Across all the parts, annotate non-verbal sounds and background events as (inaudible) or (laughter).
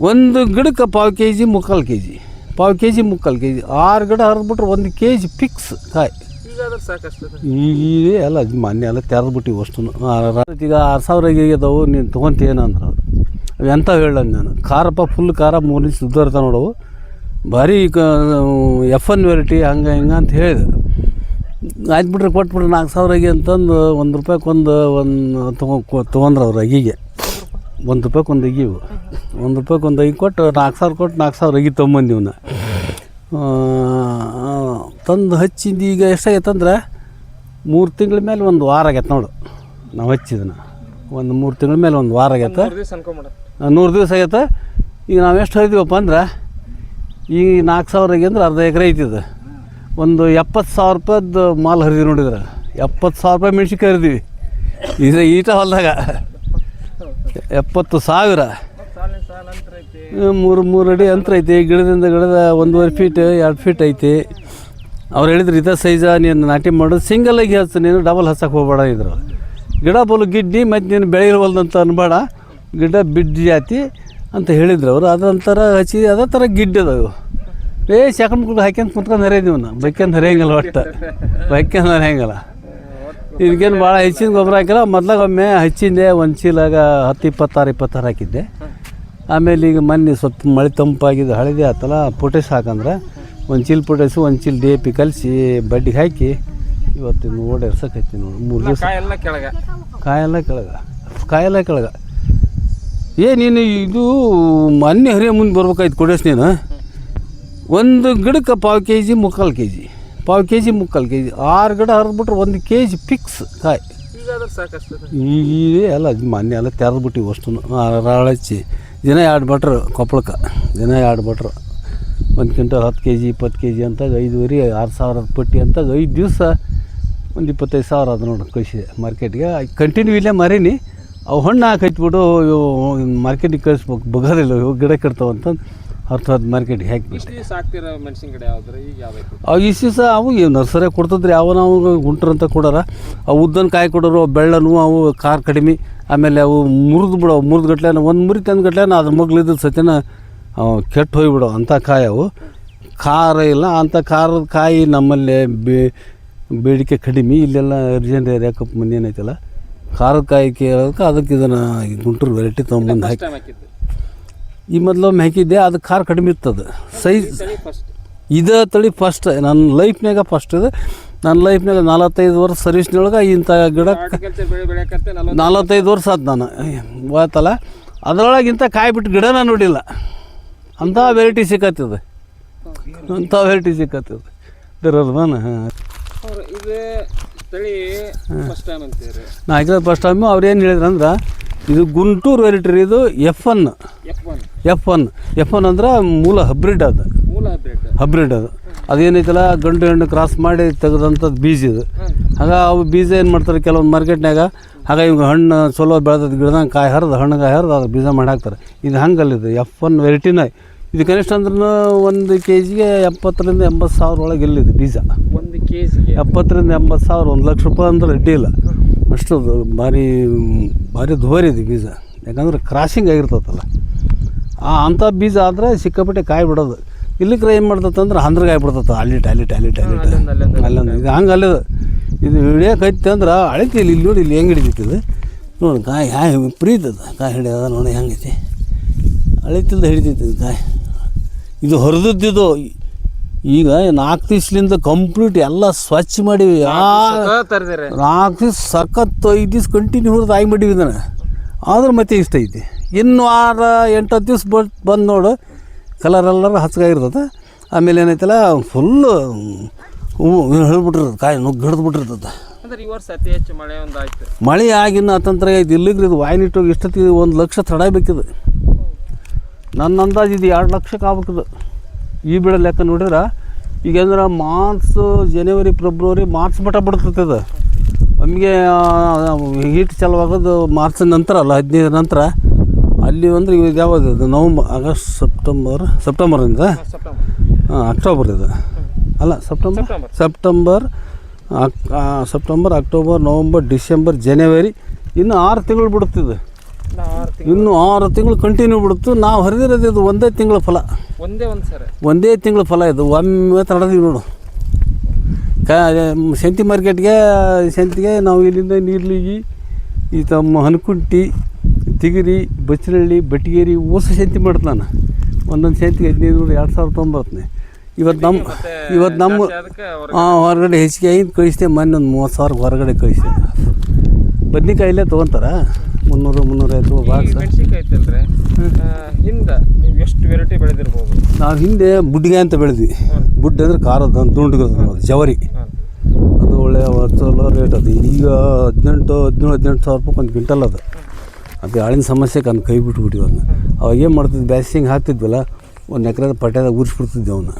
ಒಂದು ಗಿಡಕ್ಕೆ ಪಾವು ಕೆ ಜಿ ಮುಕ್ಕಾಲು ಕೆ ಜಿ ಪಾವು ಕೆ ಜಿ ಮುಕ್ಕಾಲು ಕೆ ಜಿ ಆರು ಗಿಡ ಹರಿದ್ಬಿಟ್ರೆ ಒಂದು ಕೆ ಜಿ ಫಿಕ್ಸ್ ಕಾಯಿ ಈಗ ಎಲ್ಲ ಮೊನ್ನೆ ಎಲ್ಲ ತೆರೆದ್ಬಿಟ್ಟಿವಿ ಅಷ್ಟು ಈಗ ಆರು ಸಾವಿರ ಅದಾವು ನೀನು ತೊಗೊಂತೇನಂದ್ರೆ ಅವು ಎಂಥ ಹೇಳಂಗೆ ನಾನು. ಖಾರಪ್ಪ ಫುಲ್ ಖಾರ ಮೂರು ನಿಮಿಷ ಸುದ್ದಾರ್ತಾವ ನೋಡವು. ಭಾರಿ ಎಫ್ ಎನ್ ವೆರೈಟಿ ಹಂಗೆ ಹಿಂಗೆ ಅಂತ ಹೇಳಿದೆ. ಆಯ್ತು ಬಿಟ್ರೆ ಕೊಟ್ಬಿಟ್ರೆ ನಾಲ್ಕು ಸಾವಿರಗೆ ಅಂತಂದು ಒಂದು ರೂಪಾಯಿಗೆ ಒಂದು ಒಂದು ತೊಗೊ ತೊಗೊಂಡ್ರೆ ಅವ್ರು ಅಗಿಗೆ ಒಂದು ರೂಪಾಯಿಗೆ ಒಂದು ಅಗಿವು ಒಂದು ರೂಪಾಯಿಗೆ ಒಂದು ಅಗಿ ಕೊಟ್ಟು ನಾಲ್ಕು ಸಾವಿರ ಕೊಟ್ಟು ನಾಲ್ಕು ಸಾವಿರ ಅಗಿ ತೊಗೊಂಬಂದಿವ್ನ ತಂದು ಹಚ್ಚಿದ್ದು ಈಗ ಎಷ್ಟಾಗೈತಂದ್ರೆ ಮೂರು ತಿಂಗಳ ಮೇಲೆ ಒಂದು ವಾರ ಆಗೈತೆ ನೋಡು. ನಾವು ಹಚ್ಚಿದನ. ಒಂದು ಮೂರು ತಿಂಗಳ ಮೇಲೆ ಒಂದು ವಾರ ಆಗೈತೆ. ನೂರು ದಿವಸ ಆಗೈತೆ. ಈಗ ನಾವು ಎಷ್ಟು ಹರಿದೀವಪ್ಪ ಅಂದ್ರೆ ಈಗ ನಾಲ್ಕು ಸಾವಿರಗೆ ಅಂದ್ರೆ ಅರ್ಧ ಎಕರೆ ಇದು ಒಂದು ಎಪ್ಪತ್ತು ಸಾವಿರ ರೂಪಾಯ್ದು ಮಾಲು ಹರಿದಿವಿ ನೋಡಿದ್ರೆ. ಎಪ್ಪತ್ತು ಸಾವಿರ ರೂಪಾಯಿ ಮೆಣ್ಸಿನ್ಕಾಯಿ ಹರಿದೀವಿ. ಇದು ಈಟ ಹೊಲ್ದಾಗ. ಎಪ್ಪತ್ತು ಸಾವಿರ. ಮೂರು ಮೂರು ಅಡಿ ಅಂತರ ಐತಿ. ಗಿಡದಿಂದ ಗಿಡದ ಒಂದೂವರೆ ಫೀಟ್ ಎರಡು ಫೀಟ್ ಐತಿ. ಅವ್ರು ಹೇಳಿದ್ರು, ಇದೇ ಸೈಜ ನೀನು ನಾಟಿ ಮಾಡು ಸಿಂಗಲಾಗಿ ಹಚ್ಚು ನೀನು ಡಬಲ್ ಹಚ್ಚಕ್ಕೆ ಹೋಗ್ಬೇಡ ಇದ್ರು. ಗಿಡ ಬಲು ಗಿಡ್ಡಿ, ಮತ್ತು ನೀನು ಬೆಳೆಯಿರವಲ್ದಂತ ಅನ್ಬೇಡ. ಗಿಡ ಬಿಡ್ಡಿ ಜಾತಿ ಅಂತ ಹೇಳಿದ್ರು ಅವರು. ಅದೊಂಥರ ಹಚ್ಚಿ, ಅದೇ ಥರ ಅದಾವು ಏ ಸೆಕೆಂಡ್ ಮಕ್ಳು ಹಾಕ್ಯಂತ ಕುತ್ಕೊಂಡು ಹರಿಯದೀವಿ ನಾವು ಬೈಕ್ಯಂತ ಹರಿಯಂಗಿಲ್ಲ ಒಟ್ಟು. ಬೈಕ್ಯಂತ ಹರಿಯಂಗಿಲ್ಲ. ಇದಕ್ಕೇನು ಭಾಳ ಹೆಚ್ಚಿನ ಗೊಬ್ಬರ ಹಾಕಿಲ್ಲ. ಮೊದ್ಲಾಗ ಒಮ್ಮೆ ಹಚ್ಚಿದ್ದೆ ಒಂದು ಚೀಲಾಗ ಹತ್ತು ಇಪ್ಪತ್ತಾರು ಇಪ್ಪತ್ತಾರು ಹಾಕಿದ್ದೆ. ಆಮೇಲೆ ಈಗ ಮೊನ್ನೆ ಸ್ವಲ್ಪ ಮಳೆ ತಂಪಾಗಿದ್ದು ಹಳದಿ ಆತಲ್ಲ ಪೊಟೇಸ್ ಹಾಕಂದ್ರೆ ಒಂದು ಚೀಲ ಪೊಟೇಸು ಒಂದು ಚೀಲ ಡಿ ಎ ಪಿ ಕಲಿಸಿ ಬಡ್ಡಿಗೆ ಹಾಕಿ ಇವತ್ತು ನೋಡಿ ಎರ್ಸಕೈತಿ ನೋಡಿ ಮೂರು ದಿವಸ. ಕಾಯಿ ಕೆಳಗೆ. ಕಾಯೆಲ್ಲ ಕೆಳಗ. ಕಾಯೆಲ್ಲ ಕೆಳಗ. ಏ ನೀನು ಇದು ಮೊನ್ನೆ ಹರಿಯ ಮುಂದೆ ಬರ್ಬೇಕಾಯ್ತು ಕೊಡೇಸ್ ನೀನು. ಒಂದು ಗಿಡಕ್ಕೆ ಪಾವು ಕೆ ಜಿ ಮುಕ್ಕಾಲು ಕೆ ಜಿ ಪಾವು ಕೆ ಜಿ ಮುಕ್ಕಾಲು ಕೆ ಜಿ ಆರು ಗಿಡ ಹರಿದ್ಬಿಟ್ರೆ ಒಂದು ಕೆ ಜಿ ಫಿಕ್ಸ್ ಕಾಯಿ ಈಗ ಎಲ್ಲ ಮೊನ್ನೆ ಎಲ್ಲ ತೆರೆದ್ಬಿಟ್ಟಿವಿ ಅಷ್ಟು ರಾಳಚ್ಚಿ ದಿನ ಎರಡು ಬಟ್ರು ಕೊಪ್ಪಳಕ್ಕೆ ದಿನ ಎರಡು ಬಟ್ರು ಒಂದು ಕ್ವಿಂಟಲ್ ಹತ್ತು ಕೆ ಜಿ ಇಪ್ಪತ್ತು ಕೆ ಜಿ ಅಂತಾಗ ಐದುವರೆ ಆರು ಸಾವಿರ ಪಟ್ಟಿ ಅಂತಾಗ ಐದು ದಿವಸ ಒಂದು ಇಪ್ಪತ್ತೈದು ಸಾವಿರ ಅದು ನೋಡಿ ಕಳಿಸಿದೆ ಮಾರ್ಕೆಟ್ಗೆ. ಕಂಟಿನ್ಯೂ ಇಲ್ಲೇ ಮರೀನಿ. ಅವು ಹಣ್ಣು ಹಾಕೈತ್ಬಿಟ್ಟು ಮಾರ್ಕೆಟಿಗೆ ಕಳಿಸ್ಬೇಕು ಬಗೋದಿಲ್ಲ ಇವು ಗಿಡ ಕೆಡ್ತಾವಂತ ಹತ್ತು ಮಾರ್ಕೆಟ್ಗೆ ಹ್ಯಾಕ್ ಹಾಕಿಬಿಟ್ಟು ಇಷ್ಟು ದಿವಸ ಹಾಕ್ತಿರೋ ಮೆಣಸಿನ ಗಿಡ ಯಾವ್ದ್ರ? ಈಗ ಅವು ಈ ದಿವಸ ಅವು ನರ್ಸರಿ ಕೊಡ್ತಿದ್ರೆ? ಯಾವ ನಾವು ಗುಂಟ್ರು ಅಂತ ಕೊಡೋರ. ಅವು ಉದ್ದನ ಕಾಯಿ ಕೊಡೋರು ಅವು ಬೆಳ್ಳನು ಅವು ಖಾರ ಕಡಿಮೆ. ಆಮೇಲೆ ಅವು ಮುರಿದು ಬಿಡೋ ಮುರಿದು ಗಟ್ಲೆ ಒಂದು ಮುರಿ ತಂದು ಗಟ್ಲೆ ಅದ್ರ ಮಗ್ಲಿದ್ದು ಸತ್ಯನ ಕೆಟ್ಟು ಹೋಗಿಬಿಡೋ ಅಂಥ ಕಾಯಿ ಅವು. ಖಾರ ಇಲ್ಲ ಅಂಥ ಖಾರದ ಕಾಯಿ ನಮ್ಮಲ್ಲಿ ಬೇ ಬೇಡಿಕೆ ಕಡಿಮೆ. ಇಲ್ಲೆಲ್ಲ ಅರ್ಜೆಂಟ್ ಏರಿಯಾಕಪ್ಪ ಮಂದಿ ಏನೈತಲ್ಲ ಖಾರದ ಕಾಯಿ ಕೇಳೋದಕ್ಕೆ ಅದಕ್ಕೆ ಇದನ್ನು ಗುಂಟೂರು ವೆರೈಟಿ ತೊಗೊಂಬಂದು ಹಾಕಿ ಈ ಮೊದಲು ಹಾಕಿದ್ದೆ ಅದು ಖಾರ ಕಡಿಮೆ ಇತ್ತದು. ಸೈಜ್ ಇದೇ ತಳಿ ಫಸ್ಟ್ ನನ್ನ ಲೈಫ್ನಾಗ ಫಸ್ಟ್ ಇದು. ನನ್ನ ಲೈಫ್ನಾಗ ನಲವತ್ತೈದು ವರ್ಷ ಸರ್ವಿಸ್ನೊಳಗೆ ಇಂಥ ಗಿಡ ನಲವತ್ತೈದು ವರ್ಷ ಆಯ್ತು ನಾನು. ಹೋಯ್ತಲ್ಲ ಅದರೊಳಗೆ ಇಂಥ ಕಾಯಿ ಬಿಟ್ಟು ಗಿಡನ ನೋಡಿಲ್ಲ. ಅಂಥ ವೆರೈಟಿ ಸಿಕ್ಕತ್ತದ. ಅಂಥ ವೆರೈಟಿ ಸಿಕ್ಕತ್ತದ. ಹಾಂ. ನಾ ಹಾಕಿರೋದು ಫಸ್ಟ್ ಟೈಮು ಅವ್ರು ಏನು ಹೇಳಿದ್ರು ಅಂದ್ರೆ ಇದು ಗುಂಟೂರು ವೆರೈಟಿ ರೀ ಇದು F one F one F one ಅಂದ್ರೆ ಮೂಲ ಹಬ್ರಿಡ್ ಅದು. ಮೂಲ ಹೈಬ್ರಿಡ್. ಹಬ್ರಿಡ್ ಅದು. ಅದೇನೈತಲ್ಲ ಗಂಡು ಹೆಣ್ಣು ಕ್ರಾಸ್ ಮಾಡಿ ತೆಗೆದಂಥದ್ದು ಬೀಜ ಇದು. ಆಗ ಅವು ಬೀಜ ಏನು ಮಾಡ್ತಾರೆ ಕೆಲವೊಂದು ಮಾರ್ಕೆಟ್ನಾಗ ಆಗ ಇವಾಗ ಹಣ್ಣು ಚಲೋ ಬೆಳೆದ ಗಿಡದಂಗೆ ಕಾಯಿ ಹರಿದು ಹಣ್ಣುಗಾಯಿ ಹರಿದು ಅದ್ರ ಬೀಜ ಮಾಡಿ ಹಾಕ್ತಾರೆ. ಇದು ಹಂಗಲ್ಲ ಇದು ಎಫ್ ಒನ್ ವೆರೈಟಿನ ಇದು ಕನಿಷ್ಠ ಅಂದ್ರೂ ಒಂದು ಕೆ ಜಿಗೆ ಎಪ್ಪತ್ತರಿಂದ ಎಂಬತ್ತು ಸಾವಿರ ಒಳಗೆ ಇಲ್ಲಿದೆ ಬೀಜ. ಒಂದು ಕೆ ಜಿ ಎಪ್ಪತ್ತರಿಂದ ಎಂಬತ್ತು ಸಾವಿರ ಒಂದು ಲಕ್ಷ ರೂಪಾಯಿ ಅಂದ್ರೆ ಅಡ್ಡಿ ಇಲ್ಲ. ಅಷ್ಟು ಭಾರಿ ಭಾರಿ ದುಬಾರಿ ಇದೆ ಬೀಜ. ಯಾಕಂದ್ರೆ ಕ್ರಾಸಿಂಗ್ ಆಗಿರ್ತದಲ್ಲ ಆ ಅಂಥ ಬೀಜ ಆದರೆ ಸಿಕ್ಕಾಪಟ್ಟೆ ಕಾಯಿ ಬಿಡೋದು. ಇಲ್ಲಿಕ್ರೆ ಏನು ಮಾಡ್ತಂದ್ರೆ ಅಂದ್ರೆ ಕಾಯಿ ಅಲ್ಲಿಟ್ ಅಲ್ಲಿಟ್ ಅಲ್ಲಿಟ್ ಅಲ್ಲಿಟ್ ಅಲ್ಲೊಂದು ಇದು ಹಂಗೆ ಅಲ್ಲದ. ಇದು ಹಿಡಿಯೋಕೈತೆ ಅಂದ್ರೆ ಅಳಿತಿ ಇಲ್ಲಿ ಇಲ್ಲಿ ನೋಡಿ ಇಲ್ಲಿ ಹೆಂಗೆ ಇದು ನೋಡಿ ಕಾಯಿ ಹಾಯ್ ಪ್ರೀತದ ಕಾಯಿ ಹಿಡಿಯೋದ ನೋಡಿ ಹೆಂಗೈತಿ. ಅಳಿತಿಲ್ದ ಹಿಡಿತೈತಿ ಇದು ಕಾಯಿ. ಇದು ಹರಿದಿದ್ದು ಈಗ ನಾಲ್ಕು ದಿವ್ಸಲಿಂದ ಕಂಪ್ಲೀಟ್ ಎಲ್ಲ ಸ್ವಚ್ಛ ಮಾಡಿ ಆ ತರದಿರಿ ನಾಲ್ಕು ದಿವ್ಸ ಸಖತ್ ಐದು ದಿವ್ಸ ಕಂಟಿನ್ಯೂ ಹುರಿದು ಆಗಿ ಮಾಡಿವಿ ಇದನ್ನು ಆದ್ರೆ ಮತ್ತೆ ಇಷ್ಟ ಐತಿ. ಇನ್ನು ಆರ ಎಂಟು ಹತ್ತು ದಿವ್ಸ ಬಟ್ ಬಂದು ನೋಡು ಕಲರ್ ಎಲ್ಲರ ಹಚ್ಚಗಾಗಿರ್ತದೆ ಆಮೇಲೆ ಏನೈತಲ್ಲ ಫುಲ್ಲು ಹೂವು ಹೇಳ್ಬಿಟ್ಟಿರ್ತದೆ ಕಾಯಿ ನುಗ್ಗಿ ಹಿಡ್ದ್ಬಿಟ್ಟಿರ್ತದ. ಮಳೆ ಒಂದು ಆಯ್ತು. ಮಳೆ ಆಗಿನ ಅತಂತ್ರ ಐತಿ. ಇಲ್ಲಿಗ್ರಿ ಇದು ವಾಯಿನಿಟ್ಟೋಗಿ ಇಷ್ಟೊತ್ತಿಗೆ ಒಂದು ಲಕ್ಷ ತಡಬೇಕಿದು ನನ್ನ ಅಂದಾಜು ಇದು ಎರಡು ಲಕ್ಷಕ್ಕೆ ಆಗ್ಬೇಕಿದು. ಈ ಬೆಳೆ ಲೆಕ್ಕ ನೋಡಿದ್ರೆ ಈಗಂದ್ರೆ ಮಾರ್ಚ್ ಜನವರಿ ಫೆಬ್ರವರಿ ಮಾರ್ಚ್ ಮಟ್ಟ ಬಿಡ್ತೈತೆ ಅದು. ನಮಗೆ ಹೀಟ್ ಚಲವಾಗೋದು ಮಾರ್ಚ್ ನಂತರ ಅಲ್ಲ ಹದಿನೈದು ನಂತರ. ಅಲ್ಲಿ ಅಂದ್ರೆ ಇದು ಯಾವುದು ಇದು ನವಂಬರ್ ಆಗಸ್ಟ್ ಸೆಪ್ಟೆಂಬರ್ ಸೆಪ್ಟೆಂಬರಿಂದ ಸೆಪ್ಟೆಂಬರ್. ಹಾಂ ಅಕ್ಟೋಬರ್ ಇದು. ಅಲ್ಲ ಸೆಪ್ಟೆಂಬರ್? ಸೆಪ್ಟೆಂಬರ್. ಅಕ್- ಸೆಪ್ಟೆಂಬರ್ ಅಕ್ಟೋಬರ್ ನವಂಬರ್ ಡಿಸೆಂಬರ್ ಜನವರಿ ಇನ್ನು ಆರು ತಿಂಗಳು ಬಿಡುತ್ತಿದೆ ಇನ್ನು ಆರು ತಿಂಗಳು. ಕಂಟಿನ್ಯೂ ಬಿಡುತ್ತು. ನಾವು ಹರಿದಿರೋದು ಇದು ಒಂದೇ ತಿಂಗಳ ಫಲ. ಒಂದೇ ಒಂದು ಸರಿ. ಒಂದೇ ತಿಂಗಳ ಫಲ ಇದು. ಒಮ್ಮೆ ತಡೆದೀವಿ ನೋಡು. ಕ ಸಂತಿ ಮಾರ್ಕೆಟ್ಗೆ ಸೆಂತಿಗೆ ನಾವು ಇಲ್ಲಿಂದ ನೀರ್ಲಿಗಿ ಈ ತಮ್ಮ ಹನಕುಂಟಿ ತಿಗಿರಿ ಬಚ್ಚರಳ್ಳಿ ಬಟ್ಟಿಗೇರಿ ಓಸ ಸೆಂತಿ ಮಾಡ್ತೀನಿ ನಾನು. ಒಂದೊಂದು ಸೆಂತಿಗೆ ಹದಿನೈದು ನೂರು ಎರಡು ಸಾವಿರ ತೊಗೊಂಬರ್ತೀನಿ ಇವತ್ತು ನಮ್ಮ ಇವತ್ತು ನಮ್ಮ ಹಾಂ ಹೊರಗಡೆ ಹೆಚ್ಚಿಗೆ ಐದು ಕಳಿಸ್ತೇವೆ ಮೊನ್ನೆ ಒಂದು ಮೂವತ್ತು ಸಾವಿರ ಹೊರಗಡೆ ಕಳಿಸ್ತೇವೆ ಬದ್ನಿಕಾಯಿ ತೊಗೊತಾರ ತೊಗೊಂತಾರ? ಮುನ್ನೂರು ಮುನ್ನೂರೈವತ್ತು ಐದು ಬಾಕ್ಸ್ ಹಿಂದೆ ನೀವು ಎಷ್ಟು ವೆರೈಟಿ ಬೆಳೆದಿರ್ಬೋದು? ನಾವು ಹಿಂದೆ ಬುಡ್ಗೆ ಅಂತ ಬೆಳೆದ್ವಿ. ಬುಡ್ ಅಂದ್ರೆ ಖಾರದ ಅದು ಜವರಿ. ಅದು ಒಳ್ಳೆ ಚಲೋ ರೇಟ್ ಅದು. ಈಗ ಹದಿನೆಂಟು ಹದಿನೇಳು ಹದಿನೆಂಟು ಸಾವಿರ ರೂಪಾಯಿ ಒಂದು ಕ್ವಿಂಟಲ್ ಅದು. ಅದು ಹಾಳಿನ ಸಮಸ್ಯೆ ಕನ್ ಕೈ ಬಿಟ್ಬಿಟ್ಟಿವಿ ಅದನ್ನ. ಅವಾಗ ಏನು ಮಾಡ್ತಿದ್ವಿ ಬ್ಯಾಸಿಂಗ್ ಹಾಕ್ತಿದ್ವಲ್ಲ ಒಂದು ಎಕರೆ ಪಟ್ಯಾದ ಉರಿಸ್ಬಿಡ್ತಿದ್ವಿ ಅವನ್ನ.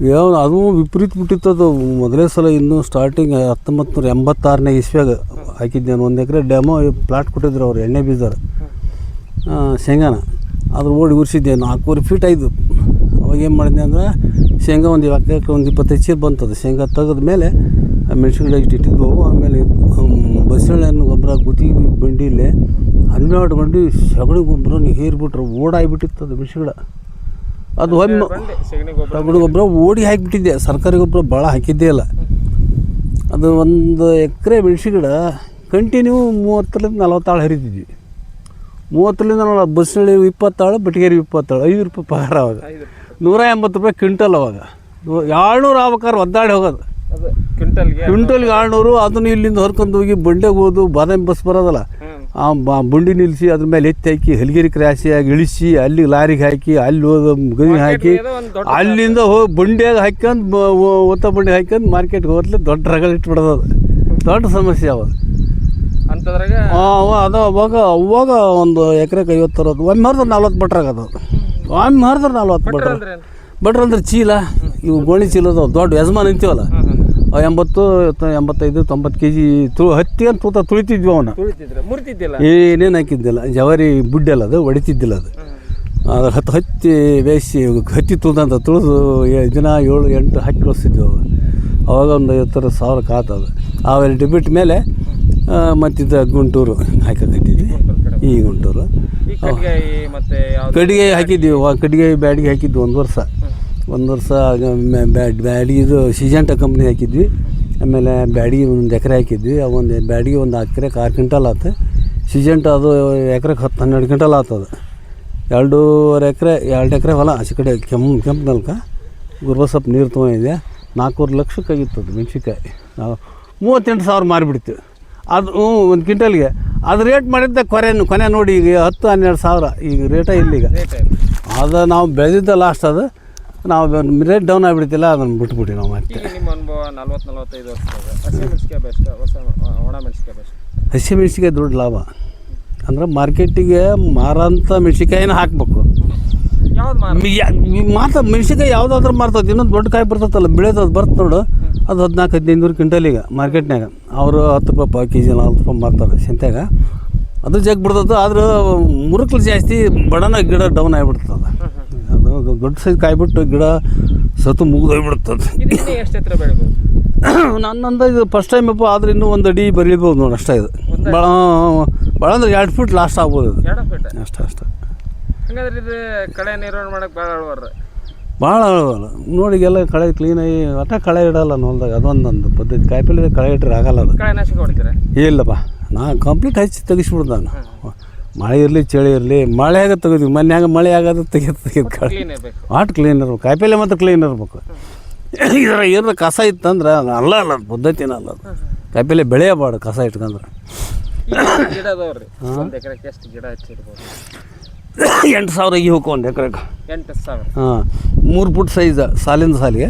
ಯಾವ ಅದು ವಿಪರೀತ ಬಿಟ್ಟಿತ್ತು ಅದು ಮೊದಲೇ ಸಲ ಇನ್ನೂ ಸ್ಟಾರ್ಟಿಂಗ್ ಹತ್ತೊಂಬತ್ತು ನೂರ ಎಂಬತ್ತಾರನೇ ಇಸ್ವಿಯಾಗ ಹಾಕಿದ್ದೆ ಒಂದು ಎಕರೆ ಡ್ಯಾಮೋ ಪ್ಲಾಟ್ ಕೊಟ್ಟಿದ್ರು ಅವ್ರು, ಎಣ್ಣೆ ಬೀಜಾರ. ಶೇಂಗಾನ. ಅದ್ರ ಓಡಿ ಉರಿಸಿದ್ದೆ ನಾಲ್ಕೂವರೆ ಫೀಟ್ ಆಯಿತು ಅವಾಗ ಏನು ಮಾಡಿದ್ದೆ ಅಂದ್ರೆ, ಶೇಂಗಾ ಒಂದು ಎಕರೆ ಒಂದು ಇಪ್ಪತ್ತೈದು ಚೀರ್ ಬಂತದು. ಶೇಂಗಾ ತೆಗೆದ ಮೇಲೆ ಇಷ್ಟು ಇಟ್ಟಿದ್ವು. ಆಮೇಲೆ ಬಸಳೆಯನ್ನು ಗೊಬ್ಬರ ಗುತಿ ಬಂಡಿಲೆ, ಹನ್ನೆರಡು ಬಂಡಿ ಸಗಣಿ ಗೊಬ್ಬರ ಹೇರ್ಬಿಟ್ರು ಓಡಾಗಿಬಿಟ್ಟಿತ್ತು ಅದು ಮೆಣಸಿನ ಅದು ಒಮ್ಮೆ ಸಗಣಿ ಗೊಬ್ಬರ ಓಡಿ ಹಾಕಿಬಿಟ್ಟಿದ್ದೆ. ಸರ್ಕಾರಿ ಗೊಬ್ಬರ ಭಾಳ ಹಾಕಿದ್ದೇ ಇಲ್ಲ. ಅದು ಒಂದು ಎಕರೆ ಮೆಣಸಿನ ಗಿಡ ಕಂಟಿನ್ಯೂ ಮೂವತ್ತರಿಂದ ನಲವತ್ತಾಳು ಹರಿತಿದ್ವಿ. ಮೂವತ್ತರಿಂದ ನಲ್ವ ಬಸ್ಸಳ್ಳಿ ಇಪ್ಪತ್ತಾಳು ಬಟ್ಟಿಗೇರಿ ಇಪ್ಪತ್ತಾಳು ಐದು ರೂಪಾಯಿ ಪಗಾರ ಅವಾಗ. ನೂರ ಎಂಬತ್ತು ರೂಪಾಯಿ ಕ್ವಿಂಟಲ್ ಅವಾಗ. ಏಳ್ನೂರು ಆಗ್ಬೇಕಾದ್ರೆ ಒದ್ದಾಡಿ ಹೋಗೋದು. ಕ್ವಿಂಟಲ್ಗೆ ಕ್ವಿಂಟಲ್ಗೆ ಏಳ್ನೂರು ಅದನ್ನು ಇಲ್ಲಿಂದ ಹೊರ್ಕೊಂಡು ಹೋಗಿ ಬಂಡೆಗೆ ಹೋದು ಬಾದಾಮಿ ಬಸ್ ಬರೋದಲ್ಲ. ಆ ಬಂಡಿ ನಿಲ್ಲಿಸಿ ಅದ್ರ ಮೇಲೆ ಎತ್ತಿ ಹಾಕಿ ಹಲಗಿರಿ ಕ್ರಾಸಿಯಾಗಿ ಇಳಿಸಿ ಅಲ್ಲಿ ಲಾರಿಗೆ ಹಾಕಿ ಅಲ್ಲಿ ಹೋದ ಗದಿ ಹಾಕಿ ಅಲ್ಲಿಂದ ಹೋಗಿ ಬಂಡಿಯಾಗ ಹಾಕ್ಯಂದು ಒತ್ತ ಬಂಡಿ ಹಾಕ್ಯಂದು ಮಾರ್ಕೆಟ್ಗೆ ಹೋದ್ಲೆ ದೊಡ್ಡ ರಗಲ್ ಇಟ್ಬಿಡೋದು ದೊಡ್ಡ ಸಮಸ್ಯೆ ಅವ ಅಂತದ್ರಾಗ ಅವ ಅದು ಅವಾಗ ಅವಾಗ ಒಂದು ಎಕರೆಗೆ ಐವತ್ತು ಅರವತ್ತು ಒಮ್ಮೆ ಹರಿದ್ರೆ ನಲ್ವತ್ತು ಬಟ್ರ ಆಗೋದು ಒಮ್ಮೆ ಹರಿದ್ರೆ ನಲ್ವತ್ತು ಬಟ್ರ ಬಟ್ರ ಅಂದ್ರೆ? ಚೀಲ. ಇವು ಗೋಣಿ ಚೀಲದ ದೊಡ್ಡ ಯಜಮಾನ್ ಅಂತೀವಲ್ಲ? ಎಂಬತ್ತು ಎಂಬತ್ತೈದು ತೊಂಬತ್ತು ಕೆ ಜಿ ತು ಹತ್ತಿ ಅಂತ ತೂತ ತುಳಿತಿದ್ವಿ ಅವನ್ನ ತುಳಿತಿದ್ರೆ? ಮುರಿತಿದ್ದಿಲ್ಲ? ಏನೇನು ಹಾಕಿದ್ದಿಲ್ಲ. ಜವಾರಿ ಬುಡ್ಡೆಲ್ಲ ಅದು ಹೊಡಿತಿದ್ದಿಲ್ಲ ಅದು. ಅದು ಹತ್ತು ಹತ್ತಿ ಬೇಯಿಸಿ ಹತ್ತಿ ತುಳ್ದಂತ ತುಳಿದು ದಿನ ಏಳು ಎಂಟು ಹಾಕಿ ಕಳಿಸ್ತಿದ್ವಿ ಅವಾಗ. ಅವಾಗ ಒಂದು ಐವತ್ತರ ಸಾವಿರ ಕಾತದು ಆಮೇಲೆ ಡೆಬಿಟ್ ಮೇಲೆ ಮತ್ತಿದ್ದ ಗುಂಟೂರು ಹಾಕಕತ್ತಿದ್ವಿ ಈ ಗುಂಟೂರು. ಕಡಿಗೆ ಹಾಕಿದ್ವಿ ವ- ಕಡಿಗೆ ಬ್ಯಾಡಿಗೆ ಹಾಕಿದ್ವಿ ಒಂದು ವರ್ಷ. ಒಂದು ವರ್ಷ ಬ್ಯಾಡಿದು ಸಿಜೆಂಟ ಕಂಪ್ನಿ ಹಾಕಿದ್ವಿ. ಆಮೇಲೆ ಬ್ಯಾಡಿಗೆ ಒಂದು ಎಕರೆ ಹಾಕಿದ್ವಿ. ಆ ಒಂದು ಬ್ಯಾಡಿಗೆ ಒಂದು ಎಕರೆಗೆ ಆರು ಕ್ವಿಂಟಲ್ ಆತು. ಸಿಜೆಂಟ್ ಅದು ಎಕರೆಗೆ ಹತ್ತು ಹನ್ನೆರಡು ಕ್ವಿಂಟಲ್ ಆತದ ಎರಡೂವರೆ ಎಕರೆ ಎರಡು ಎಕರೆ ಹೊಲ ಆಚೆ ಕಡೆ ಕೆಂಪು ಕೆಂಪು ನಲ್ಕ. ಗುರುವ ಸ್ವಲ್ಪ ನೀರು ತೊಗೊಂಡಿದೆ ನಾಲ್ಕೂವರೆ ಲಕ್ಷಕ್ಕೆ ಆಗಿತ್ತು ಅದು ಮೆಣಸಿನ್ಕಾಯಿ. ನಾವು ಮೂವತ್ತೆಂಟು ಸಾವಿರ ಮಾರಿಬಿಡ್ತೀವಿ ಅದು ಹ್ಞೂ ಒಂದು ಕ್ವಿಂಟಲ್ಗೆ. ಅದು ರೇಟ್ ಮಾಡಿದ್ದ ಕೊನೆ ಕೊನೆ ನೋಡಿ ಈಗ ಹತ್ತು ಹನ್ನೆರಡು ಸಾವಿರ. ಈಗ ರೇಟ ಇಲ್ಲ ಈಗ. ರೇಟ್ ಏನು ಅದು ನಾವು ಬೆಳೆದಿದ್ದ ಲಾಸ್ಟ್ ಅದು. ನಾವು ರೇಟ್ ಡೌನ್ ಆಗಿಬಿಡ್ತಿಲ್ಲ ಅದನ್ನು ಬಿಟ್ಬಿಟ್ಟು ನಾವು ಮತ್ತೆ. ಈಗ ನಿಮ್ಮ ಅನುಭವ ನಲ್ವತ್ತು ನಲ್ವತ್ತೈದು ವರ್ಷದಾಗ ಹಸಿ ಮೆಣಸಿಕಾಯಿ ಬೆಸ್ಟ್ ಹೊಸ ಮೆಣಸಿಕಾಯಿ ಬೆಸ್ಟ್ ದೊಡ್ಡ ಲಾಭ. ಅಂದ್ರೆ ಮಾರ್ಕೆಟಿಗೆ ಮಾರೋಂಥ ಮೆಣಸಿನ್ಕಾಯಿನ ಹಾಕ್ಬೇಕು. ಯಾವ್ದು ಮಾತ ಮೆಣಸಿನ್ಕಾಯಿ ಯಾವುದಾದ್ರೂ ಮಾರ್ತದೆ ಇನ್ನೊಂದು ದೊಡ್ಡ ಕಾಯಿ ಬರ್ತದಲ್ಲ ಬೆಳೆದದು ಬರ್ತ ನೋಡು. ಅದು ಹದಿನಾಲ್ಕು ಹದಿನೈದು ನೂರು ಕ್ವಿಂಟಲಿಗ ಮಾರ್ಕೆಟ್ನಾಗ ಅವರು ಹತ್ತು ರೂಪಾಯಿ ಪಾವು ಕೆ ಜಿ ನಾಲ್ಕು ರೂಪಾಯಿ ಮಾರ್ತಾರೆ ಸಂತ್ಯಾಗ ಅದು ಜಗ್ ಬಿಡ್ತದೆ ಆದ್ರೆ ಮುರುಕ್ಲು ಜಾಸ್ತಿ ಬಡನ ಗಿಡ ಡೌನ್ ಆಗಿಬಿಡ್ತದೆ. ಅದು ದೊಡ್ಡ ಸೈಜ್ ಕಾಯ್ಬಿಟ್ಟು ಗಿಡ ಸತ್ತು ಇನ್ನೂ ಎಷ್ಟು ಬೆಳಿಬೋದು? ನನ್ನಂದ ಇದು ಫಸ್ಟ್ ಟೈಮ್ ಅಪ್ಪ ಆದ್ರೆ ಇನ್ನೂ ಒಂದು ಅಡಿ ಬರೀಬೋದು ನೋಡಿ ಅಷ್ಟೇ ಇದು. ಭಾಳ ಭಾಳ ಅಂದ್ರೆ ಎರಡು ಫೀಟ್ ಲಾಸ್ಟ್ ಆಗ್ಬೋದು ಇದು. ಎರಡು ಫೀಟ್ ಅಷ್ಟೇ ಅಷ್ಟೇ. ಹಂಗಾದ್ರೆ ಇದು ಕಳೆ ನಿರ್ವಹಣೆ ಮಾಡಕ್ಕೆ ಭಾಳ ಅಳವರ್ರೆ ಭಾಳ ಅಳವಲ್ಲ ನೋಡಿ ಎಲ್ಲ ಕಳೆ ಕ್ಲೀನಾಗಿ ಒಟ್ಟ ಕಳೆ ಇಡಲ್ಲ ನೋಲ್ದಾಗ ಅದೊಂದೊಂದು ಪದ್ಧತಿ. ಕಾಯಿಪಲ್ಲೆ ಕಳೆ ಇಟ್ಟರೆ ಆಗಲ್ಲ ಅದು. ಕಳೆ ನಾಶಕ ಹೊಡಿತೀರಾ ಇಲ್ಲಪ್ಪ. ನಾ ಕಂಪ್ಲೀಟ್ ಹಚ್ಚಿ ತೆಗಿಸ್ಬಿಡ್ದು ನಾನು. ಮಳೆ ಇರಲಿ ಚಳಿ ಇರಲಿ ಮಳೆಯಾಗ ತೆಗೆದ್ವಿ ಮನ್ಯಾಗ ಮಳೆ ಆಗೋದು ತೆಗೆದು ತೆಗೆದು ಕಳೆ ಆಟ್ ಕ್ಲೀನ್ ಇರ್ಬೇಕು. ಕಾಯಿಪಲ್ಲೆ ಮಾತ್ರ ಕ್ಲೀನ್ ಇರ್ಬೇಕು. ಇದರ ಏನಾರ ಕಸ ಇತ್ತಂದ್ರೆ ಅಲ್ಲ ಅಲ್ಲ ಅದು ಪದ್ಧತಿನ ಅಲ್ಲ ಅದು. ಕಾಯಿಪಲ್ಲೆ ಬೆಳೆಯಬಾರ್ದು ಕಸ ಇಟ್ಕಂದ್ರೆ ಎಂಟು ಸಾವಿರ ಈ ಹೋಗು ಒಂದು ಎಕರೆಗೆ. ಎಂಟು ಸಾವಿರ. ಹಾಂ ಮೂರು ಫುಟ್ ಸೈಜ್ ಸಾಲಿಂದ ಸಾಲಿಗೆ.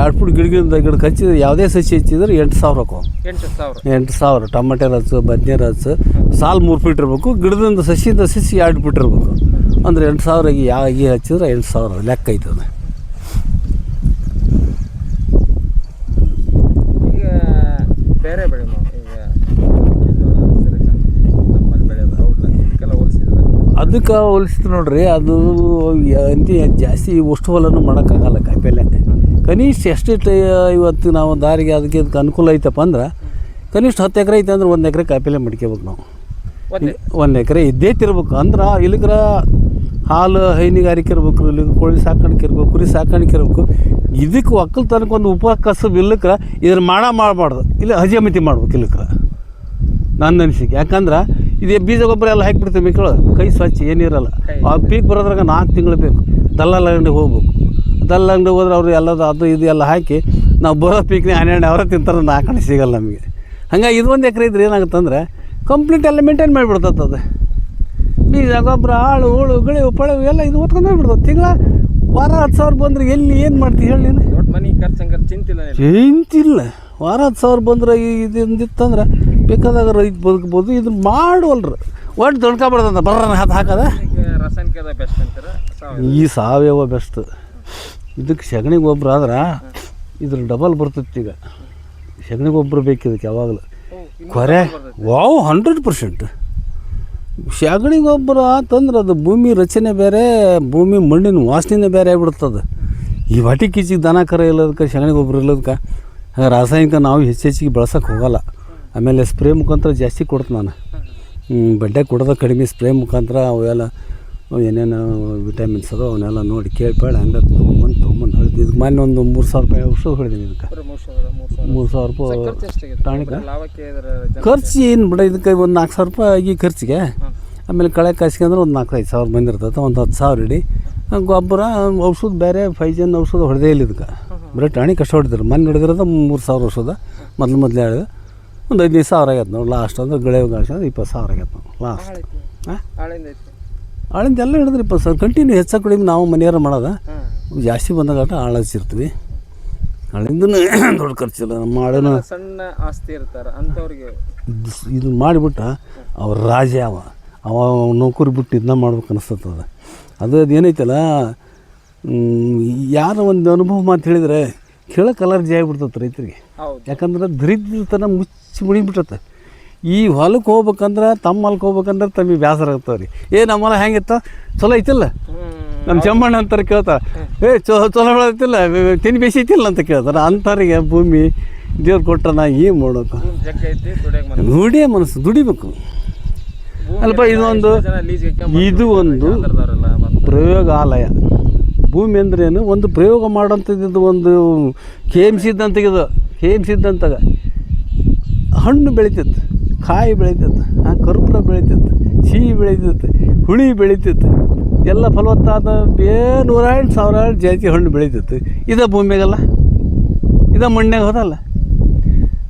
ಎರಡು ಫುಟ್ ಗಿಡಗಿಂದ ಗಿಡಕ್ಕೆ ಹಚ್ಚಿದ್ರೆ ಯಾವುದೇ ಸಸಿ ಹಚ್ಚಿದ್ರೆ ಎಂಟು ಸಾವಿರ ಹಾಕೋ. ಎಂಟು ಸಾವಿರ. ಎಂಟು ಸಾವಿರ ಟಮಾಟೆ ರಸು ಬದನೆ ರಸು ಸಾಲು ಮೂರು ಫೀಟ್ ಇರಬೇಕು ಗಿಡದಿಂದ ಸಸಿಯಿಂದ ಸಸಿ ಎರಡು ಫೀಟ್ ಇರಬೇಕು. ಅಂದ್ರೆ ಎಂಟು ಸಾವಿರ ಯಾವ ಈ ಹಚ್ಚಿದ್ರೆ ಎಂಟು ಸಾವಿರ ಲೆಕ್ಕ ಐತದೆ. ಈಗ ಬೇರೆ ಬೆಳೆ ಅದಕ್ಕೆ ಹೋಲಿಸಿದ್ರು ನೋಡ್ರಿ ಅದು ಅಂತಿ ಜಾಸ್ತಿ ಅಷ್ಟು ಹೊಲನೂ ಮಾಡೋಕ್ಕಾಗಲ್ಲ ಕಾಯಿಪಲ್ಲೆ. ಕನಿಷ್ಠ ಎಷ್ಟು ಇವತ್ತು ನಾವು ದಾರಿಗೆ ಅದಕ್ಕೆ ಇದಕ್ಕೆ ಅನುಕೂಲ ಐತಪ್ಪ ಅಂದ್ರೆ ಕನಿಷ್ಠ ಹತ್ತು ಎಕರೆ ಐತೆ ಅಂದ್ರೆ ಒಂದು ಎಕರೆ ಕಾಯಿಪಲ್ಲೆ ಮಡ್ಕೋಬೇಕು ನಾವು. ಒಂದೇ ಎಕರೆ. ಇದ್ದೇ ತಿರ್ಬೇಕು ಅಂದ್ರೆ ಇಲ್ಲಿಗ್ರ ಹಾಲು ಹೈನುಗಾರಿಕೆ ಇರ್ಬೇಕು ಇಲ್ಲಿ ಕೋಳಿ ಸಾಕಾಣಿಕೆ ಇರ್ಬೇಕು ಕುರಿ ಸಾಕಾಣಿಕೆ ಇರ್ಬೇಕು. ಇದಕ್ಕೆ ಒಕ್ಕಲ್ತನಕ್ಕೆ ಒಂದು ಉಪ ಕಸಬು ಇಲ್ಲಕ್ರ ಇದನ್ನ ಮಾಡ ಮಾಡಬಾರ್ದು. ಇಲ್ಲ ಹಜಮತಿ ಮಾಡ್ಬೇಕು ಇಲ್ಲಕ್ರೆ ನನ್ನ ಅನಿಸಿಕೆ. ಯಾಕಂದ್ರೆ ಇದು ಬೀಜ ಗೊಬ್ಬರ ಎಲ್ಲ ಹಾಕಿಬಿಡ್ತೀವಿ ಮಕ್ಕಳು. ಕೈ ಸ್ವಚ್ಛ ಏನಿರಲ್ಲ. ಆ ಪೀಕ್ ಬರೋದ್ರಾಗ ನಾಲ್ಕು ತಿಂಗಳು ಬೇಕು. ಅಂಗಡಿಗೆ ಹೋಗ್ಬೇಕು. ದಲ್ಲಾಳ ಅಂಗಡಿ ಹೋದ್ರೆ ಅವರು ಎಲ್ಲದು ಅದು ಇದು ಎಲ್ಲ ಹಾಕಿ ನಾವು ಬರೋ ಪೀಕ್ನೇ ಹನ್ನೆರಡು ಅವರ ತಿಂತಾರೆ ನಾಲ್ಕು ಕಡೆ ಸಿಗಲ್ಲ ನಮಗೆ. ಹಂಗಾಗಿ ಇದು ಒಂದು ಎಕರೆ ಇದ್ರೆ ಏನಾಗುತ್ತಂದ್ರೆ ಕಂಪ್ಲೀಟ್ ಎಲ್ಲ ಮೇಂಟೈನ್ ಮಾಡಿಬಿಡ್ತದೆ ಅದು. ಬೀಜ ಗೊಬ್ಬರ ಆಳು ಹೂಳು ಗಿಳಿವು ಪಳವು ಎಲ್ಲ ಇದು ಓದ್ಕೊಂಡು ಹೋಗ್ಬಿಡ್ತದೆ ತಿಂಗಳ ವಾರ ಹತ್ತು ಸಾವಿರ ಬಂದ್ರೆ ಎಲ್ಲಿ ಏನು ಮಾಡ್ತೀವಿ ಹೇಳಿ ನೀನು? ದೊಡ್ಡ ಮನಿ ಖರ್ಚು ಹಂಗಾರೆ ಚಿಂತಿಲ್ಲ. ಚಿಂತಿಲ್ಲ. ವಾರ ಹತ್ತು ಸಾವಿರ ಬಂದ್ರೆ ಇದಿತ್ತಂದ್ರೆ ಬೇಕಾದಾಗ ರೈತ ಬದುಕ್ಬೋದು ಇದನ್ನ ಮಾಡುವಲ್ರು. ಒಟ್ಟು ದೊಡ್ಕೊಬಾರ್ದಂತ ಬರ್ರ ಹಾಕದ? ರಾಸಾಯನಿಕ ರಾಸಾಯನಿಕದ ಬೆಸ್ಟ್ ಅಂತೀರ? ಈ ಸಾವಯವ ಬೆಸ್ಟ್ ಇದಕ್ಕೆ ಸಗಣಿ ಗೊಬ್ಬರ ಆದ್ರೆ ಇದ್ರ ಡಬಲ್ ಬರ್ತೈತಿ ಈಗ. ಸಗಣಿ ಗೊಬ್ಬರ ಬೇಕು ಇದಕ್ಕೆ ಯಾವಾಗಲೂ. ಕೊರೆ. ವಾವ್ ಹಂಡ್ರೆಡ್ ಪರ್ಸೆಂಟ್ ಸಗಣಿ ಗೊಬ್ಬರ ಅಂತಂದ್ರೆ ಅದು ಭೂಮಿ ರಚನೆ ಬೇರೆ, ಭೂಮಿ ಮಣ್ಣಿನ ವಾಸನೆ ಬೇರೆ ಆಗ್ಬಿಡ್ತದೆ. ಈ ವಾಟಿ ಕಿಚಿಗೆ ದನ ಕರ ಇಲ್ಲದಕ್ಕೆ, ಸಗಣಿ ಗೊಬ್ಬರ ಇಲ್ಲದಕ್ಕೆ, ರಾಸಾಯನಿಕ ನಾವು ಹೆಚ್ಚು ಹೆಚ್ಚಿಗೆ ಬೆಳ್ಸೋಕೆ ಹೋಗಲ್ಲ. ಆಮೇಲೆ ಸ್ಪ್ರೇ ಮುಖಾಂತರ ಜಾಸ್ತಿ ಕೊಡ್ತೀನಿ ನಾನು. ಬಡ್ಡೆ ಕೊಡೋದು ಕಡಿಮೆ ಸ್ಪ್ರೇ ಮುಖಾಂತರ ಅವೆಲ್ಲ ಏನೇನು ವಿಟಮಿನ್ಸ್ ಅದಾವ ಅವನ್ನೆಲ್ಲ ನೋಡಿ ಕೇಳ್ಬೇಡ ಹಂಗೆ ತೊಗೊಂಬಂದು ತೊಗೊಂಬಂದು ಹೊಡೆದು ಇದಕ್ಕೆ ಮೊನ್ನೆ ಒಂದು ಮೂರು ಸಾವಿರ ರೂಪಾಯಿ ಔಷಧ ಹೊಡೆದೀನಿ ಇದಕ್ಕೆ. ಮೂರು ಸಾವಿರ ರೂಪಾಯಿ ಜನ- ಖರ್ಚು ಏನು ಬಿಡ ಇದಕ್ಕೆ ಒಂದು ನಾಲ್ಕು ಸಾವಿರ ರೂಪಾಯಿ ಆಗಿ ಖರ್ಚಿಗೆ. ಆಮೇಲೆ ಕಳೆ ಕಾಯಿಸ್ಕೊಂಡ್ರೆ ಒಂದು ನಾಲ್ಕೈದು ಸಾವಿರ ಬಂದಿರ್ತದೆ ಒಂದು ಹತ್ತು ಸಾವಿರ ಇಡಿ. ಗೊಬ್ಬರ ಔಷಧ ಬೇರೆ ಫೈಜನ್ ಔಷಧ ಹೊಡೆದೇ ಇಲ್ಲ ಇದಕ್ಕೆ. ಬರೀ ಟಾಣಿ ಕಷ್ಟ ಹೊಡೆದಿರು ಮೊನ್ನೆ ಹೊಡೆದಿರೋದು ಮೂರು ಸಾವಿರ ಔಷಧ ಮೊದಲು ಮೊದಲು ಹೇಳಿದೆ ಒಂದು ಹದಿನೈದು ಸಾವಿರ ಆಗೈತೆ ನೋಡಿ ಲಾಸ್ಟ್ ಅಂದ್ರೆ ಗಳೆ ಗಾಳಿ ಇಪ್ಪತ್ತು ಸಾವಿರ ಆಗೈತೆ ನಾವು ಲಾಸ್ಟ್ ಹಾಂ ಆಳಿಂದ ಐತಿ ಆಳಿಂದ ಎಲ್ಲ ಹಿಡಿದ್ರೆ ಸರ್ ಕಂಟಿನ್ಯೂ ಹೆಚ್ಚಾಗಿ ಕಡಿಮೆ ನಾವು ಮನೆಯಾರ ಮಾಡೋದ. ಜಾಸ್ತಿ ಬಂದಾಗ ಆಳ ಹಚ್ಚಿರ್ತೀವಿ ಆಳಿಂದನೂ (coughs) ದೊಡ್ಡ ಖರ್ಚಿಲ್ಲ. ನಮ್ಮ ಆಳನ ಸಣ್ಣ ಆಸ್ತಿ ಇರ್ತಾರೆ ಅಂಥವ್ರಿಗೆ. ಇದು ಮಾಡಿಬಿಟ್ಟ ಅವ್ರ ರಾಜ ಅವ. ಅವ ನೌಕರಿ ಬಿಟ್ಟು ಇದನ್ನ ಮಾಡ್ಬೇಕು ಅನಿಸ್ತದ ಅದು ಅದು ಏನೈತಲ್ಲ ಯಾರ ಒಂದು ಅನುಭವ ಮಾತು ಹೇಳಿದ್ರೆ ಕೇಳಕ್ಕೆ ಅಲರ್ಜಿ ಆಗಿಬಿಡ್ತೈತೆ ರೈತರಿಗೆ. ಯಾಕಂದ್ರೆ ದರಿದ್ರತನ ಮುಚ್ಚಿ ಮುಡಿಬಿಟ್ಟತೆ ಈ ಹೊಲಕ್ಕೆ ಹೋಗ್ಬೇಕಂದ್ರೆ ತಮ್ಮ ಹೊಲಕ್ಕೆ ಹೋಗ್ಬೇಕಂದ್ರೆ ತಮಗೆ ಬೇಸರ ಆಗ್ತಾವೆ ರೀ ಏ ನಮ್ಮ ಹೊಲ ಹೆಂಗಿತ್ತ? ಚಲೋ ಐತಿಲ್ಲ? ನಮ್ಮ ಚಮ್ಮಣ್ಣ ಅಂತಾರೆ ಕೇಳ್ತಾರೆ. ಏ ಚೊ ಚಲೋ ಬೆಳೆದಿಲ್ಲ ಬೇಸಿ ಐತಿಲ್ಲ ಅಂತ ಕೇಳ್ತಾರೆ. ಅಂಥವ್ರಿಗೆ ಭೂಮಿ ದೇವ್ರು ಕೊಟ್ಟ ನಾ ಏನು ಮಾಡೋದು? ದುಡಿಯೇ ಮನಸ್ಸು ದುಡಿಬೇಕು. ಅಲ್ಪ ಇದೊಂದು ಇದು ಒಂದು ಪ್ರಯೋಗಾಲಯ. ಭೂಮಿ ಅಂದ್ರೇನು ಒಂದು ಪ್ರಯೋಗ ಮಾಡೋಂಥದ್ದು ಒಂದು ಕೆ ಎಂ ಸಿ ಇದ್ದಂತಗಿದು ಕೆ ಎಂ ಸಿದ್ದಂತಾಗ ಹಣ್ಣು ಬೆಳಿತೈತೆ ಕಾಯಿ ಬೆಳೀತೈತೆ ಆ ಕರ್ಪೂರ ಬೆಳೀತೈತೆ ಸಿಹಿ ಬೆಳೀತೈತೆ ಹುಳಿ ಬೆಳೀತೈತೆ ಎಲ್ಲ ಫಲವತ್ತಾದ ಬೇ ನೂರಾರು ಸಾವಿರಾರು ಜಾತಿ ಹಣ್ಣು ಬೆಳೀತೈತೆ ಇದೇ ಭೂಮಿಯಾಗಲ್ಲ ಇದ ಮಣ್ಣಾಗ ಹೋದಲ್ಲ.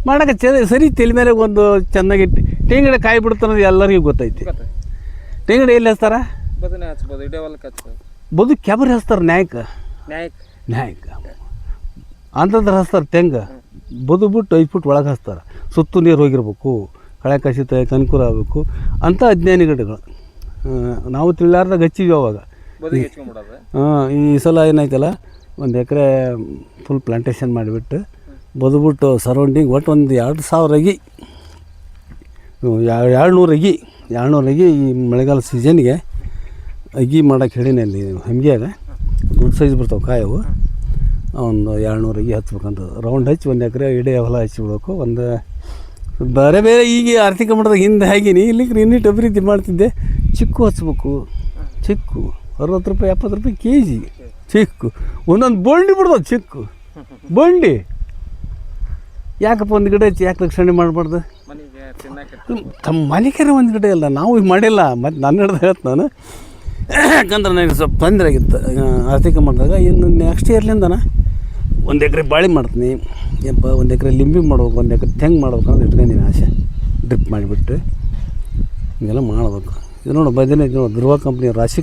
ಮಾಡೋಕೆ ಚೆ ಸರಿ ತಲೆ ಮೇಲೆ ಒಂದು ಚೆನ್ನಾಗಿ ತೆಂಗಿನ ಕಾಯಿ ಬಿಡ್ತಾನದು ಎಲ್ಲರಿಗೂ ಗೊತ್ತೈತಿ. ತೆಂಗಿನ ಎಲ್ಲಿ ಹಚ್ತಾರ? ಬದು ಕೆಬರಿ ಹಚ್ತಾರೆ ನ್ಯಾಯಕ ನ್ಯಾಯಕ ಅಂಥದ್ರ ಹಚ್ತಾರೆ ತೆಂಗ ಬದು ಬಿಟ್ಟು ಐದು ಫುಟ್ ಒಳಗೆ ಹಚ್ತಾರೆ. ಸುತ್ತು ನೀರು ಹೋಗಿರ್ಬೇಕು. ಕಳೆ ಕಸಿತ ಅನುಕೂಲ ಆಗಬೇಕು ಅಂಥ ಅಜ್ಞಾನಿ ಗಿಡಗಳು ನಾವು ತಿಳಿಲಾರ್ದಾಗ ಹಚ್ಚಿದ್ವಿ ಅವಾಗ ಹಾಂ ಈ ಸಲ ಏನಾಯ್ತಲ್ಲ ಒಂದು ಎಕರೆ ಫುಲ್ ಪ್ಲಾಂಟೇಶನ್ ಮಾಡಿಬಿಟ್ಟು ಬದುಬಿಟ್ಟು ಸರೌಂಡಿಂಗ್ ಒಟ್ಟು ಒಂದು ಎರಡು ಸಾವಿರ ಅಗಿ ಎರಡು ನೂರು ಅಗಿ ಎರಡು ನೂರು ಅಗಿ ಈ ಮಳೆಗಾಲ ಸೀಸನ್ಗೆ ಅಗಿ ಮಾಡೋಕ್ಕೆ ಹೇಳಿನಿ ಅಲ್ಲಿ ಅದ. ದೊಡ್ಡ ಸೈಜ್ ಬರ್ತಾವೆ ಕಾಯವು. ಒಂದು ಎರಡು ನೂರು ಅಗಿ ಹಚ್ಬೇಕಂತ. ರೌಂಡ್ ಹಚ್ಚಿ ಒಂದು ಎಕರೆ ಇಡೇ ಹೊಲ ಹಚ್ಚಿಬಿಡ್ಬೇಕು ಒಂದು ಬೇರೆ ಬೇರೆ ಈಗ ಆರ್ಥಿಕ ಮಟ್ಟದಾಗ ಹಿಂದೆ ಹಾಗೀನಿ ಇಲ್ಲಿ ಇನ್ನಿಟ್ಟು ಅಭಿವೃದ್ಧಿ ಮಾಡ್ತಿದ್ದೆ. ಚಿಕ್ಕು ಹಚ್ಬೇಕು. ಚಿಕ್ಕು. ಅರವತ್ತು ರೂಪಾಯಿ, ಎಪ್ಪತ್ತು ರೂಪಾಯಿ ಕೆ ಜಿ ಚಿಕ್ಕು. ಒಂದೊಂದು ಬಂಡಿ ಬಿಡ್ಬೋದು ಚಿಕ್ಕು. ಬಂಡಿ. ಯಾಕಪ್ಪ ಒಂದು ಗಿಡ ಯಾಕೆ ರಕ್ಷಣೆ ಮಾಡಬಾರ್ದು? ತಮ್ಮ ಮನೆಕರ ಒಂದು ಗಿಡ ಇಲ್ಲ, ನಾವು ಮಾಡಿಲ್ಲ. ಮತ್ತು ನನ್ನ ಹಿಡ್ದು ಹೇಳ್ತ ನಾನು. ಯಾಕಂದ್ರೆ ನನಗೆ ಸ್ವಲ್ಪ ತೊಂದರೆ ಆಗಿತ್ತು. ಆರ್ಥಿಕ ಮಾಡಿದಾಗ ಇನ್ನು ನೆಕ್ಸ್ಟ್ ಇಯರ್ಲಿಂದನ ಒಂದು ಎಕರೆ ಬಾಳೆ ಮಾಡ್ತೀನಿ. ಯಪ್ಪ, ಒಂದು ಎಕರೆ ಲಿಂಬಿ ಮಾಡ್ಬೇಕು, ಒಂದು ಎಕರೆ ತೆಂಗು ಮಾಡ್ಬೇಕು ಅಂತ ಇಟ್ಕೊಂಡಿನಿ ಆಸೆ. ಡ್ರಿಪ್ ಮಾಡಿಬಿಟ್ಟು. ಹಿಂಗೆಲ್ಲ ಮಾಡ್ಬೇಕು. ಇದು ನೋಡು, ಬದನೆ ಧ್ರುವ ಕಂಪ್ನಿ ರಾಶಿ